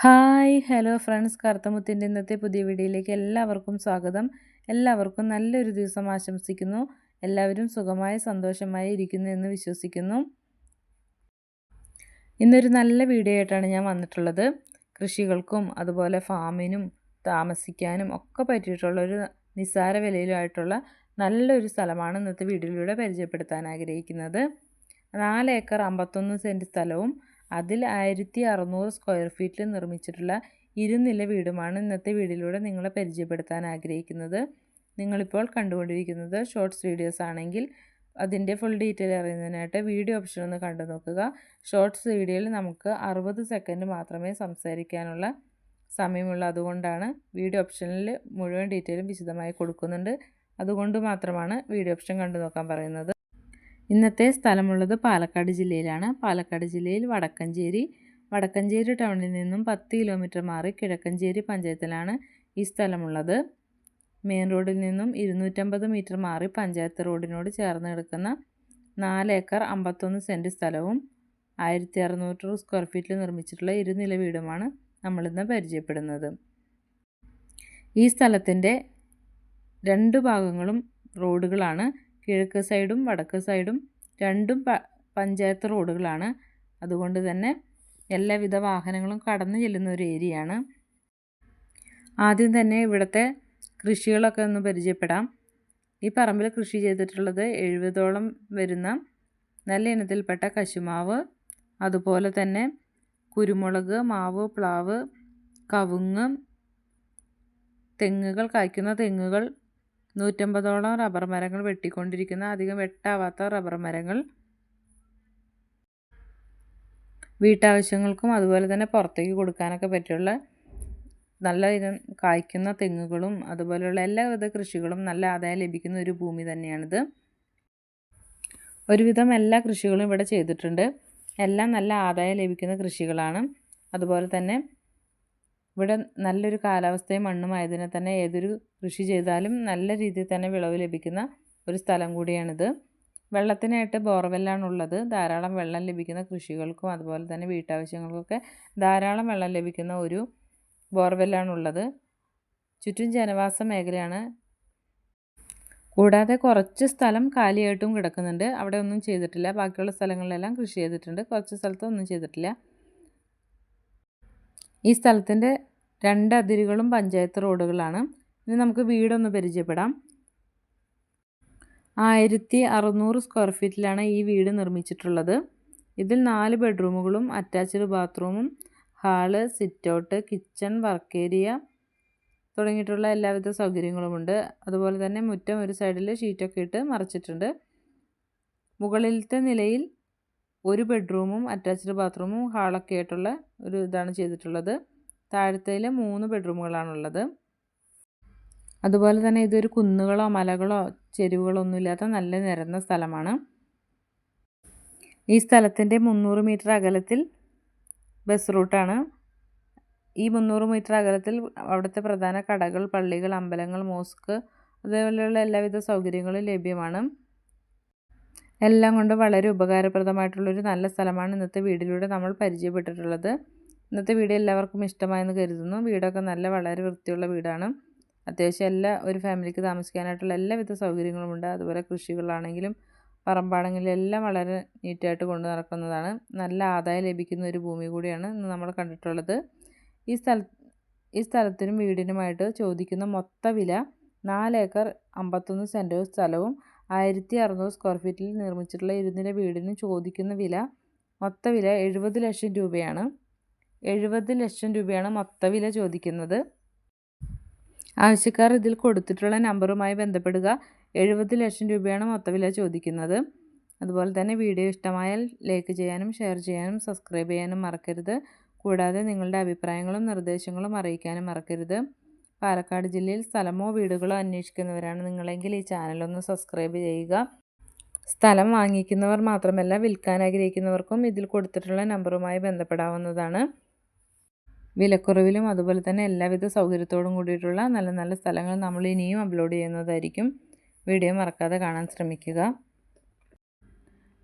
Hi hello friends. കറുത്തമുത്തിന്റെ ഇന്നത്തെ പുതിയ വീഡിയോയിലേക്ക് എല്ലാവർക്കും സ്വാഗതം. എല്ലാവർക്കും നല്ലൊരു ദിവസം ആശംസിക്കുന്നു. എല്ലാവരും സുഖമായി സന്തോഷമായി ഇരിക്കുന്നു എന്ന് വിശ്വസിക്കുന്നു. ഇന്നൊരു നല്ല വീഡിയോ ആയിട്ടാണ് ഞാൻ വന്നിട്ടുള്ളത്. കൃഷികൾക്കും അതുപോലെ ഫാമിനും താമസിക്കാനും ഒക്കെ പറ്റിയിട്ടുള്ളൊരു നിസ്സാര വിലയിലുമായിട്ടുള്ള നല്ലൊരു സ്ഥലമാണ് ഇന്നത്തെ വീഡിയോയിലൂടെ പരിചയപ്പെടുത്താൻ ആഗ്രഹിക്കുന്നത്. നാല് ഏക്കർ അമ്പത്തൊന്ന് സെന്റ് സ്ഥലവും അതിൽ ആയിരത്തി അറുന്നൂറ് സ്ക്വയർ ഫീറ്റിൽ നിർമ്മിച്ചിട്ടുള്ള ഇരുനില വീടുമാണ് ഇന്നത്തെ വീടിലൂടെ നിങ്ങളെ പരിചയപ്പെടുത്താൻ ആഗ്രഹിക്കുന്നത്. നിങ്ങളിപ്പോൾ കണ്ടുകൊണ്ടിരിക്കുന്നത് ഷോർട്സ് വീഡിയോസ് ആണെങ്കിൽ അതിന്റെ ഫുൾ ഡീറ്റെയിൽ അറിയുന്നതിനായിട്ട് വീഡിയോ ഓപ്ഷൻ ഒന്ന് കണ്ടു നോക്കുക. ഷോർട്സ് വീഡിയോയിൽ നമുക്ക് അറുപത് സെക്കൻഡ് മാത്രമേ സംസാരിക്കാനുള്ള സമയമുള്ളൂ. അതുകൊണ്ടാണ് വീഡിയോ ഓപ്ഷനിൽ മുഴുവൻ ഡീറ്റെയിലും വിശദമായി കൊടുക്കുന്നുണ്ട്. അതുകൊണ്ട് മാത്രമാണ് വീഡിയോ ഓപ്ഷൻ കണ്ടു നോക്കാൻ പറയുന്നത്. ഇന്നത്തെ സ്ഥലമുള്ളത് പാലക്കാട് ജില്ലയിലാണ്. പാലക്കാട് ജില്ലയിൽ വടക്കഞ്ചേരി വടക്കഞ്ചേരി ടൗണിൽ നിന്നും പത്ത് കിലോമീറ്റർ മാറി കിഴക്കഞ്ചേരി പഞ്ചായത്തിലാണ് ഈ സ്ഥലമുള്ളത്. മെയിൻ റോഡിൽ നിന്നും ഇരുന്നൂറ്റമ്പത് മീറ്റർ മാറി പഞ്ചായത്ത് റോഡിനോട് ചേർന്ന് കിടക്കുന്ന നാല് ഏക്കർ അമ്പത്തൊന്ന് സെന്റ് സ്ഥലവും ആയിരത്തി അറുന്നൂറ് സ്ക്വയർ ഫീറ്റിൽ നിർമ്മിച്ചിട്ടുള്ള ഇരുനില വീടുമാണ് നമ്മളിന്ന് പരിചയപ്പെടുന്നത്. ഈ സ്ഥലത്തിന്റെ രണ്ട് ഭാഗങ്ങളും റോഡുകളാണ്. കിഴക്ക് സൈഡും വടക്ക് സൈഡും രണ്ടും പഞ്ചായത്ത് റോഡുകളാണ്. അതുകൊണ്ട് തന്നെ എല്ലാവിധ വാഹനങ്ങളും കടന്നു ചെല്ലുന്ന ഒരു ഏരിയയാണ്. ആദ്യം തന്നെ ഇവിടുത്തെ കൃഷികളൊക്കെ ഒന്ന് പരിചയപ്പെടാം. ഈ പറമ്പിൽ കൃഷി ചെയ്തിട്ടുള്ളത് എഴുപതോളം വരുന്ന നല്ല ഇനത്തിൽപ്പെട്ട കശുമാവ് അതുപോലെ തന്നെ കുരുമുളക് മാവ് പ്ലാവ് കവുങ്ങ് തെങ്ങുകൾ കായ്ക്കുന്ന തെങ്ങുകൾ നൂറ്റമ്പതോളം റബ്ബർ മരങ്ങൾ വെട്ടിക്കൊണ്ടിരിക്കുന്ന അധികം വെട്ടാവാത്ത റബ്ബർ മരങ്ങൾ വീട്ടാവശ്യങ്ങൾക്കും അതുപോലെ തന്നെ പുറത്തേക്ക് കൊടുക്കാനൊക്കെ പറ്റിയുള്ള നല്ല ഇനം കായ്ക്കുന്ന തെങ്ങുകളും അതുപോലെയുള്ള എല്ലാവിധ കൃഷികളും നല്ല ആദായം ലഭിക്കുന്ന ഒരു ഭൂമി തന്നെയാണിത്. ഒരുവിധം എല്ലാ കൃഷികളും ഇവിടെ ചെയ്തിട്ടുണ്ട്. എല്ലാം നല്ല ആദായം ലഭിക്കുന്ന കൃഷികളാണ്. അതുപോലെ തന്നെ ഇവിടെ നല്ലൊരു കാലാവസ്ഥയും മണ്ണുമായതിനെ തന്നെ ഏതൊരു കൃഷി ചെയ്താലും നല്ല രീതിയിൽ തന്നെ വിളവ് ലഭിക്കുന്ന ഒരു സ്ഥലം കൂടിയാണിത്. വെള്ളത്തിനായിട്ട് ബോർവെല്ലാണുള്ളത് ധാരാളം വെള്ളം ലഭിക്കുന്ന കൃഷികൾക്കും അതുപോലെ തന്നെ വീട്ടാവശ്യങ്ങൾക്കൊക്കെ ധാരാളം വെള്ളം ലഭിക്കുന്ന ഒരു ബോർവെല്ലാണുള്ളത് ചുറ്റും ജനവാസ മേഖലയാണ്. കൂടാതെ കുറച്ച് സ്ഥലം കാലിയായിട്ടും കിടക്കുന്നുണ്ട്. അവിടെ ഒന്നും ചെയ്തിട്ടില്ല. ബാക്കിയുള്ള സ്ഥലങ്ങളിലെല്ലാം കൃഷി ചെയ്തിട്ടുണ്ട്. കുറച്ച് സ്ഥലത്ത് ഒന്നും ചെയ്തിട്ടില്ല. ഈ സ്ഥലത്തിന്റെ രണ്ട് അതിരുകളും പഞ്ചായത്ത് റോഡുകളാണ്. ഇനി നമുക്ക് വീടൊന്ന് പരിചയപ്പെടാം. ആയിരത്തി അറുന്നൂറ് സ്ക്വയർ ഫീറ്റിലാണ് ഈ വീട് നിർമ്മിച്ചിട്ടുള്ളത്. ഇതിൽ നാല് ബെഡ്റൂമുകളും അറ്റാച്ച്ഡ് ബാത്റൂമും hall sit out kitchen work area തുടങ്ങിയിട്ടുള്ള എല്ലാവിധ സൗകര്യങ്ങളുമുണ്ട്. അതുപോലെ തന്നെ മുറ്റം ഒരു സൈഡിൽ ഷീറ്റൊക്കെ ഇട്ട് മറച്ചിട്ടുണ്ട്. മുകളിലത്തെ നിലയിൽ ഒരു ബെഡ്റൂമും അറ്റാച്ച്ഡ് ബാത്റൂമും ഹാളൊക്കെ ആയിട്ടുള്ള ഒരു ഇതാണ് ചെയ്തിട്ടുള്ളത്. താഴത്തേൽ മൂന്ന് ബെഡ്റൂമുകളാണുള്ളത്. അതുപോലെ തന്നെ ഇതൊരു കുന്നുകളോ മലകളോ ചെരുവുകളോ ഒന്നുമില്ലാത്ത നല്ല നിരന്ന സ്ഥലമാണ്. ഈ സ്ഥലത്തിന്റെ മുന്നൂറ് മീറ്റർ അകലത്തിൽ ബസ് റൂട്ടാണ്. ഈ മുന്നൂറ് മീറ്റർ അകലത്തിൽ അവിടുത്തെ പ്രധാന കടകൾ പള്ളികൾ അമ്പലങ്ങൾ മോസ്ക് അതേപോലെയുള്ള എല്ലാവിധ സൗകര്യങ്ങളും ലഭ്യമാണ്. എല്ലാം കൊണ്ട് വളരെ ഉപകാരപ്രദമായിട്ടുള്ളൊരു നല്ല സ്ഥലമാണ് ഇന്നത്തെ വീഡിയോയിലൂടെ നമ്മൾ പരിചയപ്പെട്ടിട്ടുള്ളത്. ഇന്നത്തെ വീഡിയോ എല്ലാവർക്കും ഇഷ്ടമായെന്ന് കരുതുന്നു. വീടൊക്കെ നല്ല വളരെ വൃത്തിയുള്ള വീടാണ്. അത്യാവശ്യം എല്ലാ ഒരു ഫാമിലിക്ക് താമസിക്കാനായിട്ടുള്ള എല്ലാവിധ സൗകര്യങ്ങളുമുണ്ട്. അതുപോലെ കൃഷികളാണെങ്കിലും പറമ്പാണെങ്കിലും എല്ലാം വളരെ നീറ്റായിട്ട് കൊണ്ടു നടക്കുന്നതാണ്. നല്ല ആദായം ലഭിക്കുന്ന ഒരു ഭൂമി കൂടിയാണ് ഇന്ന് നമ്മൾ കണ്ടിട്ടുള്ളത്. ഈ സ്ഥല ഈ സ്ഥലത്തിനും വീടിനുമായിട്ട് ചോദിക്കുന്ന മൊത്ത വില നാല് ഏക്കർ അമ്പത്തൊന്ന് സെന്റ് സ്ഥലവും ആയിരത്തി അറുന്നൂറ് സ്ക്വയർ ഫീറ്റിൽ നിർമ്മിച്ചിട്ടുള്ള ഇരുനില വീടിന് ചോദിക്കുന്ന വില മൊത്ത വില എഴുപത് ലക്ഷം രൂപയാണ്. എഴുപത് ലക്ഷം രൂപയാണ് മൊത്ത വില ചോദിക്കുന്നത്. ആവശ്യക്കാർ ഇതിൽ കൊടുത്തിട്ടുള്ള നമ്പറുമായി ബന്ധപ്പെടുക. എഴുപത് ലക്ഷം രൂപയാണ് മൊത്ത വില ചോദിക്കുന്നത്. അതുപോലെ തന്നെ വീഡിയോ ഇഷ്ടമായാൽ ലൈക്ക് ചെയ്യാനും ഷെയർ ചെയ്യാനും സബ്സ്ക്രൈബ് ചെയ്യാനും മറക്കരുത്. കൂടാതെ നിങ്ങളുടെ അഭിപ്രായങ്ങളും നിർദ്ദേശങ്ങളും അറിയിക്കാനും മറക്കരുത്. പാലക്കാട് ജില്ലയിൽ സ്ഥലമോ വീടുകളോ അന്വേഷിക്കുന്നവരാണ്. നിങ്ങളെങ്കിൽ ഈ ചാനലൊന്ന് സബ്സ്ക്രൈബ് ചെയ്യുക. സ്ഥലം വാങ്ങിക്കുന്നവർ മാത്രമല്ല വിൽക്കാൻ ആഗ്രഹിക്കുന്നവർക്കും ഇതിൽ കൊടുത്തിട്ടുള്ള നമ്പറുമായി ബന്ധപ്പെടാവുന്നതാണ്. വിലക്കുറവിലും അതുപോലെ തന്നെ എല്ലാവിധ സൗകര്യത്തോടും കൂടിയിട്ടുള്ള നല്ല നല്ല സ്ഥലങ്ങൾ നമ്മൾ ഇനിയും അപ്ലോഡ് ചെയ്യുന്നതായിരിക്കും. വീഡിയോ മറക്കാതെ കാണാൻ ശ്രമിക്കുക.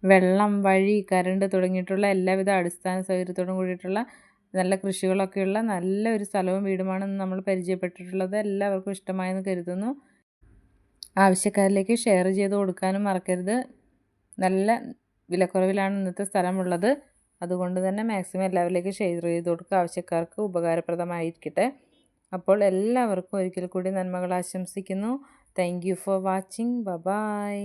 വെള്ളം വഴി കരണ്ട് തുടങ്ങിയിട്ടുള്ള എല്ലാവിധ അടിസ്ഥാന സൗകര്യത്തോടും കൂടിയിട്ടുള്ള നല്ല കൃഷികളൊക്കെയുള്ള നല്ല ഒരു സ്ഥലവും വീടുമാണെന്ന് നമ്മൾ പരിചയപ്പെട്ടിട്ടുള്ളത് എല്ലാവർക്കും ഇഷ്ടമായെന്ന് കരുതുന്നു. ആവശ്യക്കാരിലേക്ക് ഷെയർ ചെയ്ത് കൊടുക്കാനും മറക്കരുത്. നല്ല വിലക്കുറവിലാണ് ഇന്നത്തെ സ്ഥലമുള്ളത്. അതുകൊണ്ട് തന്നെ മാക്സിമം എല്ലാവരിലേക്കും ഷെയർ ചെയ്ത് കൊടുക്കുക. ആവശ്യക്കാർക്ക് ഉപകാരപ്രദമായിരിക്കട്ടെ. അപ്പോൾ എല്ലാവർക്കും ഒരിക്കൽ കൂടി നന്മകൾ ആശംസിക്കുന്നു. Thank you for watching. ബ ബായ്